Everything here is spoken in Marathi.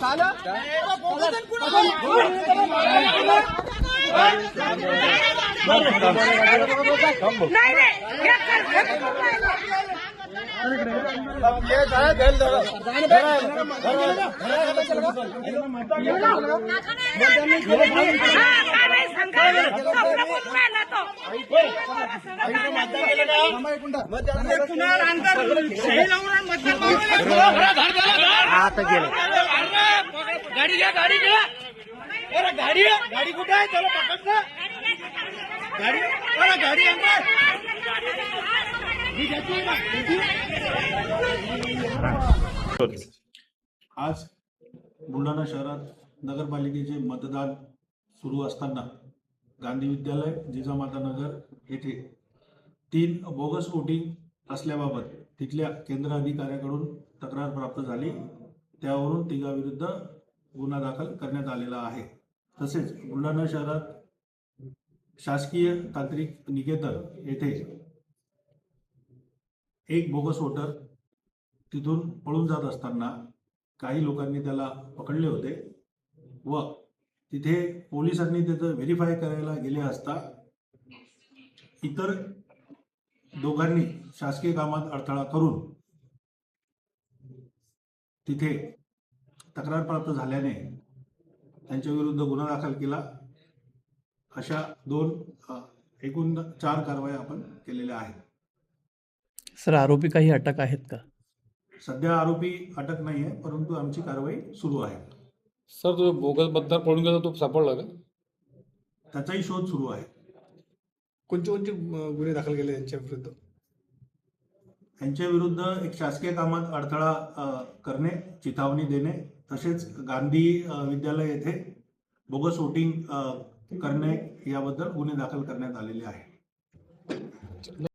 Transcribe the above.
मतदान. झाड खुलतो. गाडी घ्या गाडी घ्या. अरे गाडी गाडी कुठे आहे? चला पकडलं गाडी अरे गाडी आज बुलढाणा शहरात नगरपालिकेचे मतदान सुरू असताना गांधी विद्यालय जिजामाता नगर येथे तीन बोगस वोटिंग असल्याबाबत तिथल्या केंद्र अधिकाऱ्याकडून तक्रार प्राप्त झाली. त्यावरून तिघाविरुद्ध गुन्हा दाखल करण्यात आलेला आहे. तसेच बुलढाणा शहरात शासकीय तांत्रिक निकेतन येथे एक बोगस वोटर तिथून पळून जात असताना काही लोकांनी त्याला पकडले होते व तिथे पोलिसांनी त्याचं व्हेरीफाय करायला गेले असता इतर दोघांनी शासकीय कामात अडथळा करून तिथे तक्रार प्राप्त झाल्याने त्यांच्या विरुद्ध गुन्हा दाखल केला. अशा दोन एकूण चार कारवाया आपण केलेल्या आहेत. सर आरोपी काही अटक आहेत का? सध्या आरोपी अटक नाही आहे परंतु आमची कारवाई सुरू आहे. सर तो बोगस मतदार पळून गेला तो सापडला का? त्याचाही शोध सुरू आहे. कोणते कोणते गुन्हे दाखल केले त्यांच्या विरुद्ध? यांच्या विरुद्ध एक शासकीय कामात अडथळा करणे चिथावणी देणे तसेच गांधी विद्यालय येथे बोगस वोटिंग करणे याबद्दल गुन्हे दाखल करण्यात आलेले आहे